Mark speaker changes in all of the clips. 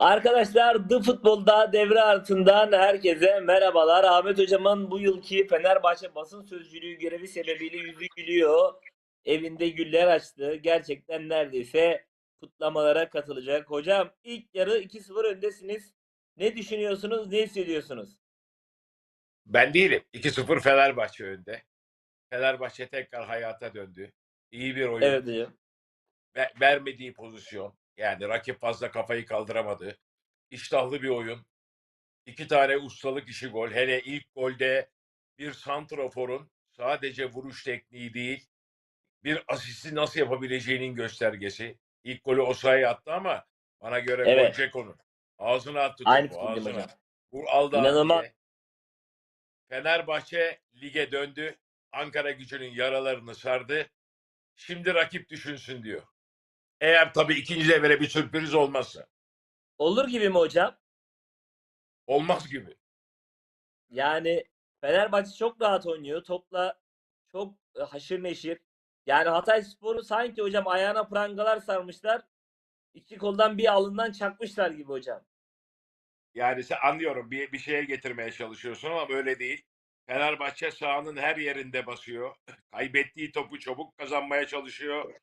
Speaker 1: Arkadaşlar The Futbol'da devre arasından herkese merhabalar. Ahmet Hocam'ın bu yılki Fenerbahçe basın sözcülüğü görevi sebebiyle yüzü gülüyor. Evinde güller açtı. Gerçekten neredeyse kutlamalara katılacak. Hocam ilk yarı 2-0 öndesiniz. Ne düşünüyorsunuz? Ne hissediyorsunuz?
Speaker 2: Ben değilim. 2-0 Fenerbahçe önde. Fenerbahçe tekrar hayata döndü. İyi bir oyun.
Speaker 1: Evet hocam.
Speaker 2: Ve- vermediği pozisyon. Yani rakip fazla kafayı kaldıramadı. İştahlı bir oyun. İki tane ustalık işi gol. Hele ilk golde bir santraforun sadece vuruş tekniği değil, bir asisti nasıl yapabileceğinin göstergesi. İlk golü Osayi attı ama bana göre
Speaker 1: Evet.
Speaker 2: gol Ceko'nun. Ağzına attı
Speaker 1: Aynı
Speaker 2: topu, ağzına.
Speaker 1: hocam.
Speaker 2: Vur al da at
Speaker 1: İnanılmaz.
Speaker 2: Fenerbahçe lige döndü. Ankara gücünün yaralarını sardı. Şimdi rakip düşünsün diyor. Eğer tabii ikinci devre bir sürpriz olmazsa.
Speaker 1: Olur gibi mi hocam?
Speaker 2: Olmaz gibi.
Speaker 1: Yani Fenerbahçe çok rahat oynuyor. Topla çok e, haşır neşir. Yani Hatay Spor'u sanki hocam ayağına prangalar sarmışlar. İki koldan bir alından çakmışlar gibi hocam.
Speaker 2: Yani sen anlıyorum bir, bir şeye getirmeye çalışıyorsun ama böyle değil. Fenerbahçe sahanın her yerinde basıyor. Kaybettiği topu çabuk kazanmaya çalışıyor.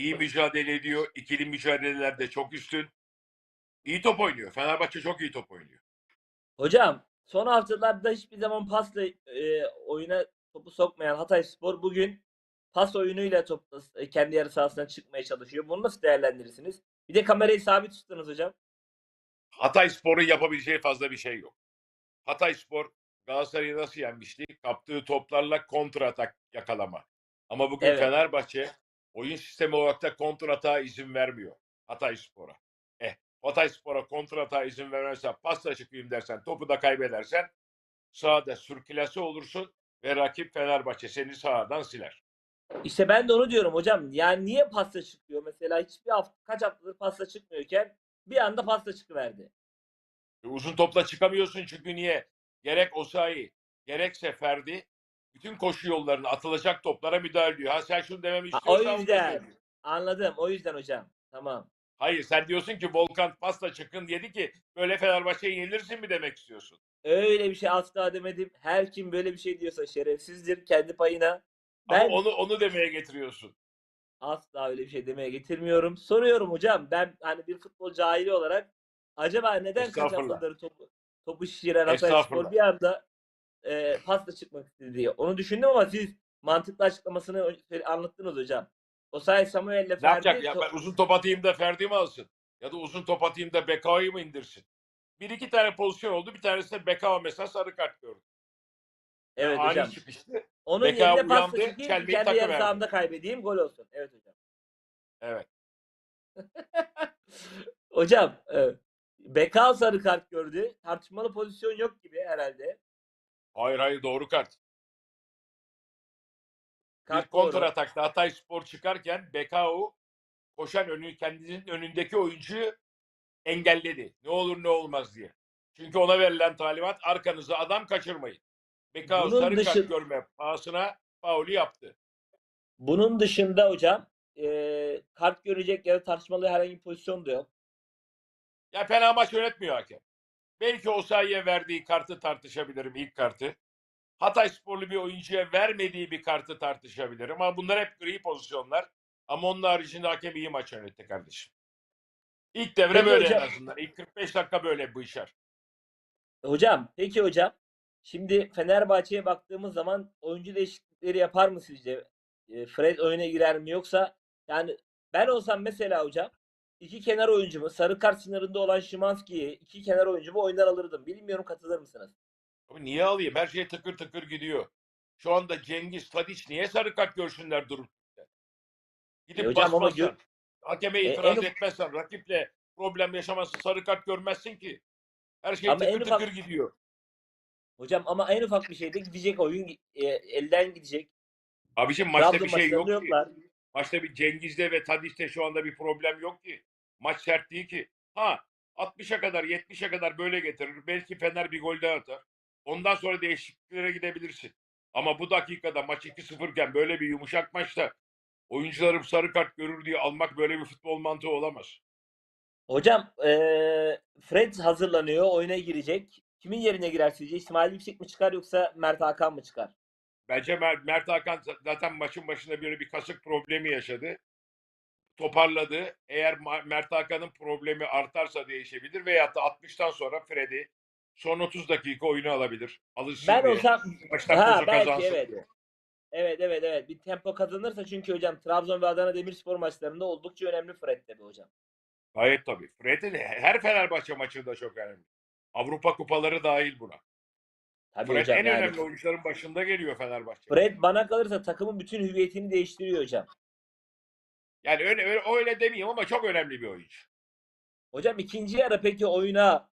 Speaker 2: İyi mücadele ediyor. İkili mücadelelerde çok üstün. İyi top oynuyor. Fenerbahçe çok iyi top oynuyor.
Speaker 1: Hocam son haftalarda hiçbir zaman pasla e, oyuna topu sokmayan Hatay Spor bugün pas oyunuyla topla e, kendi yarı sahasına çıkmaya çalışıyor. Bunu nasıl değerlendirirsiniz? Bir de kamerayı sabit tuttunuz hocam.
Speaker 2: Hatay Spor'un yapabileceği fazla bir şey yok. Hatay Spor Galatasaray'ı nasıl yenmişti? Kaptığı toplarla kontra atak yakalama. Ama bugün
Speaker 1: Evet.
Speaker 2: Fenerbahçe oyun sistemi olarak da kontra atağa izin vermiyor. Hatay Spor'a. Eh, Hatay Spor'a kontra atağa izin vermezsen, pasla çıkayım dersen, topu da kaybedersen sahada sürkülası olursun ve rakip Fenerbahçe seni sahadan siler.
Speaker 1: İşte ben de onu diyorum hocam. Yani niye pasta çıkıyor? Mesela hiçbir hafta kaç haftadır pasta çıkmıyorken bir anda pasta çıkıverdi.
Speaker 2: E, Uzun topla çıkamıyorsun çünkü niye? Gerek Osayi, gerekse Ferdi bütün koşu yollarına atılacak toplara müdahale ediyor. Ha sen şunu dememi
Speaker 1: Ha, o yüzden. Anladım. O yüzden hocam. Tamam.
Speaker 2: Hayır sen diyorsun ki Volkan pasla çıkın dedi ki böyle Fenerbahçe'ye yenilirsin mi demek istiyorsun?
Speaker 1: Öyle bir şey asla demedim. Her kim böyle bir şey diyorsa şerefsizdir kendi payına.
Speaker 2: Ama
Speaker 1: Ben
Speaker 2: onu onu demeye getiriyorsun.
Speaker 1: asla öyle bir şey demeye getirmiyorum. Soruyorum hocam. Ben hani bir futbol cahili olarak acaba neden kaç
Speaker 2: Estağfurullah.
Speaker 1: haftadır topu, topu şişiren Hatay Spor
Speaker 2: Estağfurullah.
Speaker 1: bir anda e, pasta çıkmak istedi diye. Onu düşündüm ama siz mantıklı açıklamasını anlattınız hocam. Osay Samuel'le
Speaker 2: Ne yapacak
Speaker 1: Ferdi
Speaker 2: ya ben uzun top atayım da Ferdi mi alsın? Ya da uzun top atayım da Bekao'yu mu indirsin? Bir iki tane pozisyon oldu. Bir tanesi de Bekao mesela sarı kart gördü.
Speaker 1: Evet
Speaker 2: Ani
Speaker 1: hocam.
Speaker 2: çıkıştı.
Speaker 1: Onun
Speaker 2: Bekao
Speaker 1: yerine pasta
Speaker 2: uyandı, çelmeyi
Speaker 1: kendi yarı sahamda kaybedeyim gol olsun. Evet hocam.
Speaker 2: Evet.
Speaker 1: Hocam e, Bekal sarı kart gördü. Tartışmalı pozisyon yok gibi herhalde.
Speaker 2: Hayır hayır doğru kart.
Speaker 1: Kart
Speaker 2: bir kontra atakta Hatay Spor çıkarken Bekao koşan önü kendisinin önündeki oyuncuyu engelledi. Ne olur ne olmaz diye. Çünkü ona verilen talimat arkanıza adam kaçırmayın. Bekao
Speaker 1: Bunun
Speaker 2: sarı
Speaker 1: dışı-
Speaker 2: kart görme pahasına faulü yaptı.
Speaker 1: Bunun dışında hocam e, kart görecek ya da tartışmalı herhangi bir pozisyon da yok.
Speaker 2: Ya fena maç yönetmiyor hakem. Belki Osayi'ye verdiği kartı tartışabilirim ilk kartı. Hatay sporlu bir oyuncuya vermediği bir kartı tartışabilirim. Ama bunlar hep gri pozisyonlar. Ama onun haricinde hakem iyi maç yönetti kardeşim. İlk devre
Speaker 1: Peki
Speaker 2: böyle
Speaker 1: hocam.
Speaker 2: en azından. İlk 45 dakika böyle bu işler.
Speaker 1: Hocam peki hocam şimdi Fenerbahçe'ye baktığımız zaman oyuncu değişiklikleri yapar mı sizce? E, Fred oyuna girer mi yoksa yani ben olsam mesela hocam iki kenar oyuncumu sarı kart sınırında olan Şimanski'yi iki kenar oyuncumu oyundan alırdım. Bilmiyorum katılır mısınız?
Speaker 2: Abi niye alayım? Her şey tıkır tıkır gidiyor. Şu anda Cengiz, Tadiç niye sarı kart görsünler durup? Gidip
Speaker 1: E hocam ama
Speaker 2: basmazsan,
Speaker 1: gör-
Speaker 2: hakeme
Speaker 1: E,
Speaker 2: itiraz
Speaker 1: en
Speaker 2: etmezsen, rakiple problem yaşamazsın, sarı kart görmezsin ki. Her şey
Speaker 1: Ama en
Speaker 2: tıkır
Speaker 1: ufak-
Speaker 2: tıkır gidiyor.
Speaker 1: Hocam ama en ufak bir şeyde gidecek oyun e, elden gidecek.
Speaker 2: Abiciğim maçta
Speaker 1: Trabzon
Speaker 2: bir şey yok ki.
Speaker 1: yoklar.
Speaker 2: Maçta bir Cengiz'de ve Tadiç'te şu anda bir problem yok ki. Maç sert değil ki. Ha 60'a kadar 70'e kadar böyle getirir. Belki Fener bir gol daha atar. Ondan sonra değişikliklere gidebilirsin. Ama bu dakikada maç 2-0 iken böyle bir yumuşak maçta oyuncularım sarı kart görür diye almak böyle bir futbol mantığı olamaz.
Speaker 1: Hocam eee, Fred hazırlanıyor. Oyuna girecek. Kimin yerine girer sizce? İsmail Yüksek mi çıkar yoksa Mert Hakan mı çıkar?
Speaker 2: Bence Mert, Mert Hakan zaten maçın başında böyle bir kasık problemi yaşadı. Toparladı. Eğer Mert Hakan'ın problemi artarsa değişebilir veyahut da 60'tan sonra Freddy son 30 dakika oyunu alabilir. Alışsın
Speaker 1: Ben
Speaker 2: diye.
Speaker 1: olsam
Speaker 2: Maçtan
Speaker 1: ha belki
Speaker 2: kazansın
Speaker 1: evet. Evet evet evet. Bir tempo kazanırsa çünkü hocam Trabzon ve Adana Demirspor maçlarında oldukça önemli Fred tabii hocam.
Speaker 2: Gayet tabii. Fred'in her Fenerbahçe maçında çok önemli. Avrupa kupaları dahil buna.
Speaker 1: Tabii
Speaker 2: Fred
Speaker 1: hocam
Speaker 2: en
Speaker 1: yani.
Speaker 2: önemli oyuncuların başında geliyor Fenerbahçe.
Speaker 1: Fred bana kalırsa takımın bütün hüviyetini değiştiriyor hocam.
Speaker 2: Yani öyle, öyle, öyle demeyeyim ama çok önemli bir oyuncu.
Speaker 1: Hocam ikinci yarı peki oyuna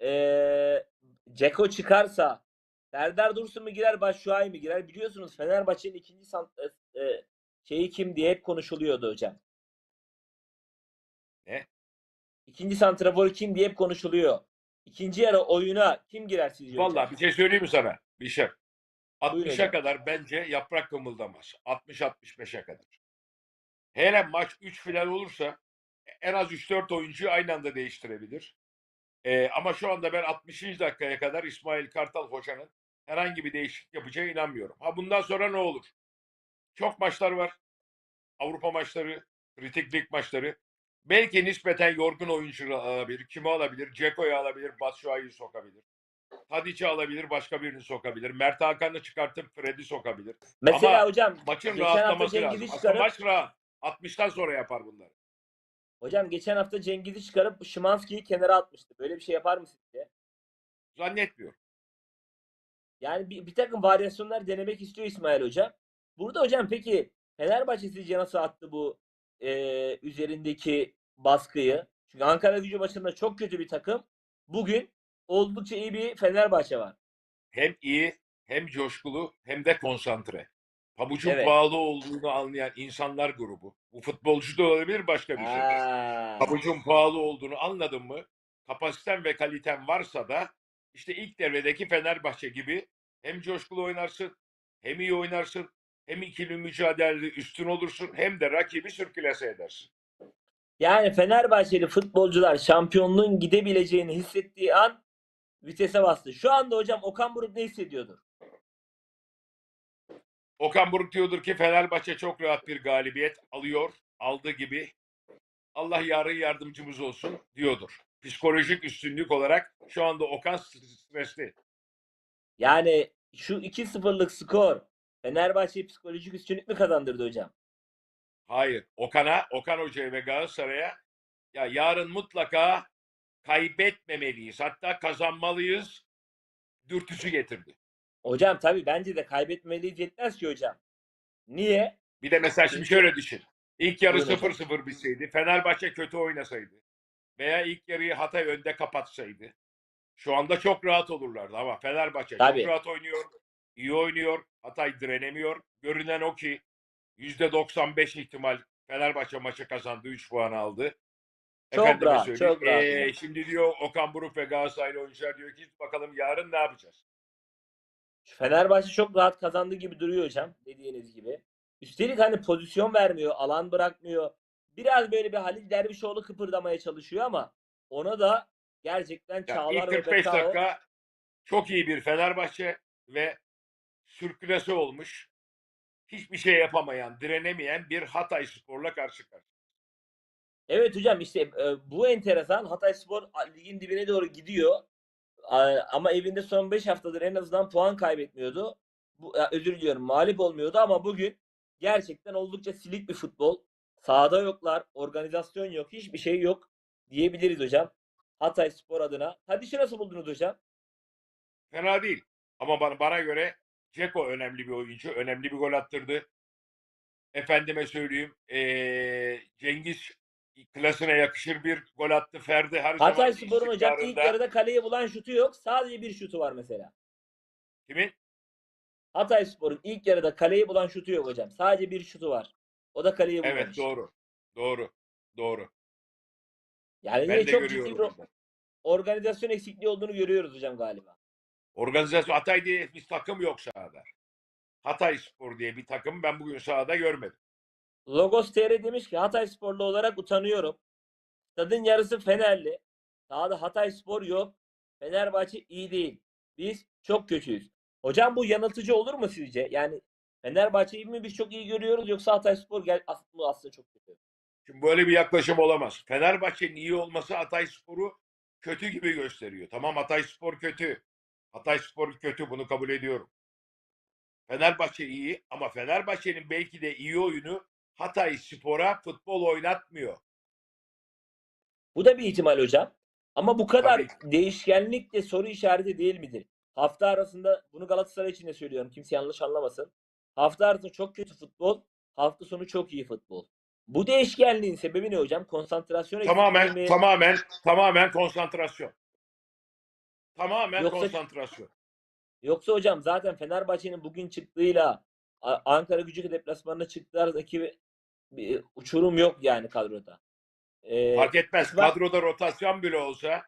Speaker 1: eee Ceko çıkarsa Serdar Dursun mu girer Başşuay mı girer? Biliyorsunuz Fenerbahçe'nin ikinci san- e, e, şeyi kim diye hep konuşuluyordu hocam.
Speaker 2: Ne?
Speaker 1: İkinci santrafor kim diye hep konuşuluyor. İkinci yarı oyuna kim girer sizce?
Speaker 2: Vallahi bir şey söyleyeyim mi sana? Bir şey.
Speaker 1: Buyurun
Speaker 2: 60'a
Speaker 1: hocam.
Speaker 2: kadar bence yaprak kımıldamaz. 60-65'e kadar. Hele maç 3 final olursa en az 3-4 oyuncuyu aynı anda değiştirebilir. Ee, ama şu anda ben 60. dakikaya kadar İsmail Kartal Hoca'nın herhangi bir değişiklik yapacağı inanmıyorum. Ha bundan sonra ne olur? Çok maçlar var. Avrupa maçları, kritik lig maçları. Belki nispeten yorgun oyuncu alabilir. Kimi alabilir? Ceko'yu alabilir. Batshuayi'yi sokabilir. Tadic'i alabilir. Başka birini sokabilir. Mert Hakan'ı çıkartıp Fred'i sokabilir.
Speaker 1: Mesela
Speaker 2: Ama
Speaker 1: hocam
Speaker 2: Maçın rahatlaması lazım.
Speaker 1: Çıkarıp
Speaker 2: maç rahat. 60'tan sonra yapar bunları.
Speaker 1: hocam geçen hafta Cengiz'i çıkarıp Şimanski'yi kenara atmıştı. Böyle bir şey yapar mı sizce?
Speaker 2: Zannetmiyorum.
Speaker 1: Yani bir, bir takım varyasyonlar denemek istiyor İsmail Hoca. Burada hocam peki Fenerbahçe sizce nasıl attı bu e, üzerindeki baskıyı? Çünkü Ankara gücü maçında çok kötü bir takım. Bugün oldukça iyi bir Fenerbahçe var.
Speaker 2: Hem iyi, hem coşkulu, hem de konsantre. Pabucun
Speaker 1: Evet.
Speaker 2: pahalı olduğunu anlayan insanlar grubu. Bu futbolcu da olabilir başka bir şey.
Speaker 1: Ha.
Speaker 2: Pabucun pahalı olduğunu anladın mı? Kapasiten ve kaliten varsa da işte ilk devredeki Fenerbahçe gibi hem coşkulu oynarsın, hem iyi oynarsın, hem ikili mücadelede üstün olursun, hem de rakibi sürkülese edersin.
Speaker 1: Yani Fenerbahçeli futbolcular şampiyonluğun gidebileceğini hissettiği an vitese bastı. Şu anda hocam Okan Buruk ne hissediyordur?
Speaker 2: Okan Buruk diyordur ki Fenerbahçe çok rahat bir galibiyet alıyor, aldığı gibi. Allah yarın yardımcımız olsun diyordur. Psikolojik üstünlük olarak şu anda Okan stresli.
Speaker 1: Yani şu 2-0'lık skor Fenerbahçe psikolojik üstünlük mü kazandırdı hocam?
Speaker 2: Hayır. Okan'a, Okan Hoca'ya ve Galatasaray'a ya yarın mutlaka kaybetmemeliyiz. Hatta kazanmalıyız dürtüsü getirdi.
Speaker 1: Hocam tabii bence de kaybetmeliyiz yetmez ki hocam. Niye?
Speaker 2: Bir de mesela şimdi şöyle düşün. İlk yarı
Speaker 1: Buyurun hocam.
Speaker 2: 0-0 bitseydi, Fenerbahçe kötü oynasaydı veya ilk yarıyı Hatay önde kapatsaydı şu anda çok rahat olurlardı ama Fenerbahçe
Speaker 1: Tabii.
Speaker 2: çok rahat oynuyor, iyi oynuyor, Hatay direnemiyor. Görünen o ki %95 ihtimal Fenerbahçe maçı kazandı, 3 puan aldı.
Speaker 1: Çok
Speaker 2: Efendime
Speaker 1: rahat,
Speaker 2: söyleyeyim,
Speaker 1: çok rahat
Speaker 2: ee, şimdi diyor Okan Buruk ve Galatasaraylı oyuncular diyor ki bakalım yarın ne yapacağız?
Speaker 1: Fenerbahçe çok rahat kazandı gibi duruyor hocam dediğiniz gibi. Üstelik hani pozisyon vermiyor, alan bırakmıyor. Biraz böyle bir Halil Dervişoğlu kıpırdamaya çalışıyor ama ona da gerçekten
Speaker 2: Ya
Speaker 1: Çağlar
Speaker 2: ilk
Speaker 1: ve
Speaker 2: 45
Speaker 1: Bekao
Speaker 2: dakika çok iyi bir Fenerbahçe ve sürkülese olmuş. Hiçbir şey yapamayan, direnemeyen bir Hatay Spor'la karşı karşıya.
Speaker 1: Evet hocam işte e, bu enteresan. Hatayspor a, ligin dibine doğru gidiyor. A- Ama evinde son 5 haftadır en azından puan kaybetmiyordu. Bu, ya, özür diliyorum mağlup olmuyordu ama bugün gerçekten oldukça silik bir futbol. Sahada yoklar, organizasyon yok, hiçbir şey yok diyebiliriz hocam. Hatayspor adına. Tadiş'i nasıl buldunuz hocam?
Speaker 2: Fena değil. Ama bana, bana göre Ceko önemli bir oyuncu. Önemli bir gol attırdı. Efendime söyleyeyim ee, Cengiz klasına yakışır bir gol attı. Ferdi her zaman
Speaker 1: Hatayspor'un hocam ilk yarıda kaleyi bulan şutu yok. Sadece bir şutu var mesela.
Speaker 2: Kimin?
Speaker 1: Hatayspor'un ilk yarıda kaleyi bulan şutu yok hocam. Sadece bir şutu var. O da kaleyi bulmamış.
Speaker 2: Evet doğru. Doğru. Doğru.
Speaker 1: Yani
Speaker 2: Ben de
Speaker 1: çok ciddi bir organizasyon eksikliği olduğunu görüyoruz hocam galiba.
Speaker 2: Organizasyon Hatay diye bir takım yok sahada. Hatay Spor diye bir takım ben bugün sahada görmedim.
Speaker 1: Logos TR demiş ki Hataysporlu olarak utanıyorum. Stadın yarısı Fenerli. Sahada Hatay Spor yok. Fenerbahçe iyi değil. Biz çok kötüyüz. Hocam bu yanıltıcı olur mu sizce? Yani Fenerbahçe'yi mi biz çok iyi görüyoruz yoksa Hatay Spor gel aslında, aslında çok kötü.
Speaker 2: Şimdi böyle bir yaklaşım olamaz. Fenerbahçe'nin iyi olması Hatayspor'u kötü gibi gösteriyor. Tamam Hatayspor kötü. Hatayspor kötü bunu kabul ediyorum. Fenerbahçe iyi ama Fenerbahçe'nin belki de iyi oyunu Hatay Spor'a futbol oynatmıyor.
Speaker 1: Bu da bir ihtimal hocam. Ama bu kadar
Speaker 2: Tabii.
Speaker 1: değişkenlik de soru işareti değil midir? Hafta arasında bunu Galatasaray için de söylüyorum. Kimse yanlış anlamasın. Hafta arasında çok kötü futbol, hafta sonu çok iyi futbol. Bu değişkenliğin sebebi ne hocam? Konsantrasyon
Speaker 2: Tamamen
Speaker 1: eksikliği mi?
Speaker 2: tamamen tamamen konsantrasyon. Tamamen
Speaker 1: Yoksa-
Speaker 2: konsantrasyon.
Speaker 1: Yoksa hocam zaten Fenerbahçe'nin bugün çıktığıyla A- Ankara gücü deplasmanına çıktığı aradaki bir uçurum yok yani kadroda. Ee,
Speaker 2: Fark etmez.
Speaker 1: İsmail-
Speaker 2: Kadroda rotasyon bile olsa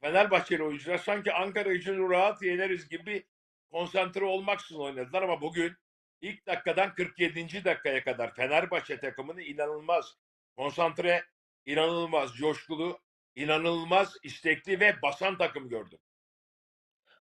Speaker 2: Fenerbahçeli oyuncular sanki Ankara için rahat yeneriz gibi konsantre olmaksızın oynadılar ama bugün ilk dakikadan 47. dakikaya kadar Fenerbahçe takımını inanılmaz konsantre, inanılmaz coşkulu, inanılmaz istekli ve basan takım gördüm.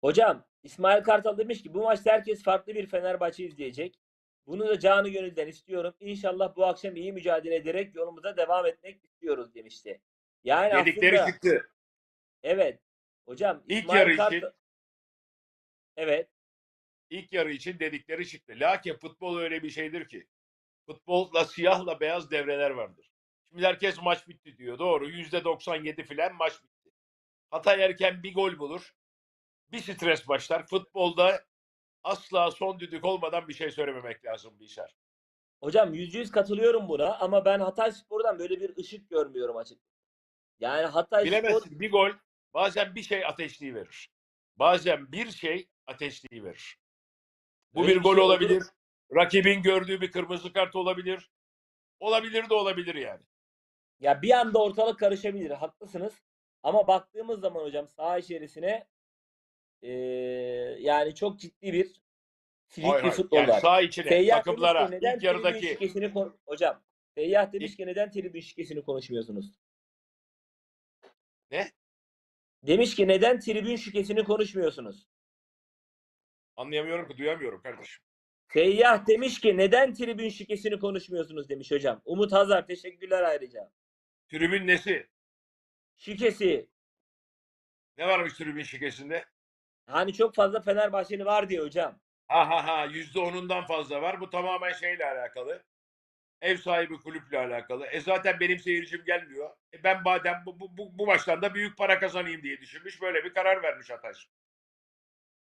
Speaker 1: Hocam İsmail Kartal demiş ki bu maçta herkes farklı bir Fenerbahçe izleyecek. Bunu da canı gönülden istiyorum. İnşallah bu akşam iyi mücadele ederek yolumuza devam etmek istiyoruz demişti. Yani
Speaker 2: Dedikleri
Speaker 1: aslında
Speaker 2: çıktı.
Speaker 1: evet. Hocam
Speaker 2: İlk
Speaker 1: İsmail
Speaker 2: yarı
Speaker 1: Kartal-
Speaker 2: için-
Speaker 1: Evet.
Speaker 2: İlk yarı için dedikleri çıktı. Lakin futbol öyle bir şeydir ki. Futbolda siyahla beyaz devreler vardır. Şimdi herkes maç bitti diyor. Doğru. Yüzde 97 filan maç bitti. Hatay erken bir gol bulur. Bir stres başlar. Futbolda asla son düdük olmadan bir şey söylememek lazım Bişar.
Speaker 1: Hocam yüzde yüz katılıyorum buna ama ben Hatay Spor'dan böyle bir ışık görmüyorum açıkçası. Yani Hatay Spor
Speaker 2: Bilemezsin bir gol bazen bir şey ateşliği verir. Bazen bir şey ateşliği verir. Bu
Speaker 1: Öyle
Speaker 2: bir
Speaker 1: bir
Speaker 2: gol
Speaker 1: şey olur.
Speaker 2: olabilir. Rakibin gördüğü bir kırmızı kart olabilir. Olabilir de olabilir yani.
Speaker 1: Ya bir anda ortalık karışabilir. Haklısınız. Ama baktığımız zaman hocam saha içerisine eee, yani çok ciddi bir silik
Speaker 2: Hay
Speaker 1: bir futbol
Speaker 2: Yani
Speaker 1: var.
Speaker 2: sağ içine
Speaker 1: Seyyah
Speaker 2: takımlara ilk yarıdaki
Speaker 1: hocam Seyyah demiş ki neden tribün şikesini konuşmuyorsunuz?
Speaker 2: Ne?
Speaker 1: Demiş ki neden tribün şikesini konuşmuyorsunuz?
Speaker 2: anlayamıyorum ki duyamıyorum kardeşim.
Speaker 1: Seyyah demiş ki neden tribün şikesini konuşmuyorsunuz demiş hocam. Umut Hazar teşekkürler ayrıca.
Speaker 2: Tribün nesi?
Speaker 1: Şikesi
Speaker 2: Ne varmış tribün şikesinde?
Speaker 1: hani çok fazla Fenerbahçeli var diyor hocam.
Speaker 2: Ha ha ha yüzde onundan fazla var. Bu tamamen şeyle alakalı. Ev sahibi kulüple alakalı. E zaten benim seyircim gelmiyor. E ben badem bu, bu, bu, bu maçtan da büyük para kazanayım diye düşünmüş. Böyle bir karar vermiş Ataş.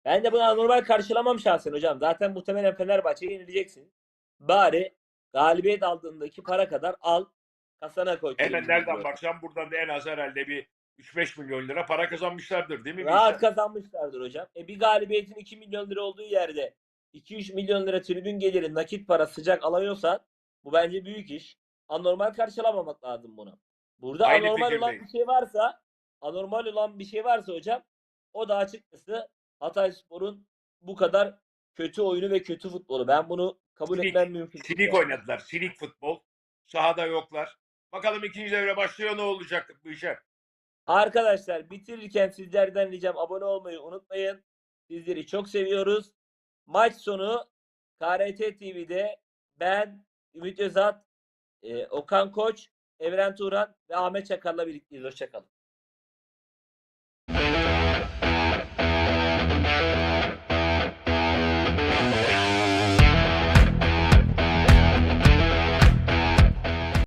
Speaker 1: Ben de bunu normal karşılamam şahsen hocam. Zaten muhtemelen Fenerbahçe'ye yenileceksin. Bari galibiyet aldığındaki para kadar al kasana koy. Tribün
Speaker 2: nereden baksan buradan da en az herhalde bir 3-5 milyon lira para kazanmışlardır değil mi?
Speaker 1: Rahat
Speaker 2: Bilsen?
Speaker 1: kazanmışlardır hocam. E bir galibiyetin 2 milyon lira olduğu yerde 2-3 milyon lira tribün geliri nakit para sıcak alamıyorsan bu bence büyük iş. Anormal karşılamamak lazım bunu. Burada
Speaker 2: Aynı
Speaker 1: anormal olan bir şey varsa anormal olan bir şey varsa hocam o da açıkçası Hatayspor'un bu kadar kötü oyunu ve kötü futbolu. Ben bunu kabul
Speaker 2: Silik-
Speaker 1: etmem mümkün.
Speaker 2: Silik
Speaker 1: yani.
Speaker 2: oynadılar. Silik futbol. Sahada yoklar. Bakalım ikinci devre başlıyor ne olacak bu işe?
Speaker 1: Arkadaşlar bitirirken sizlerden ricam abone olmayı unutmayın. Sizleri çok seviyoruz. Maç sonu KRT TV'de ben Ümit Özat, e, Okan Koç, Evren Turan ve Ahmet Çakar'la birlikteyiz. Hoşçakalın.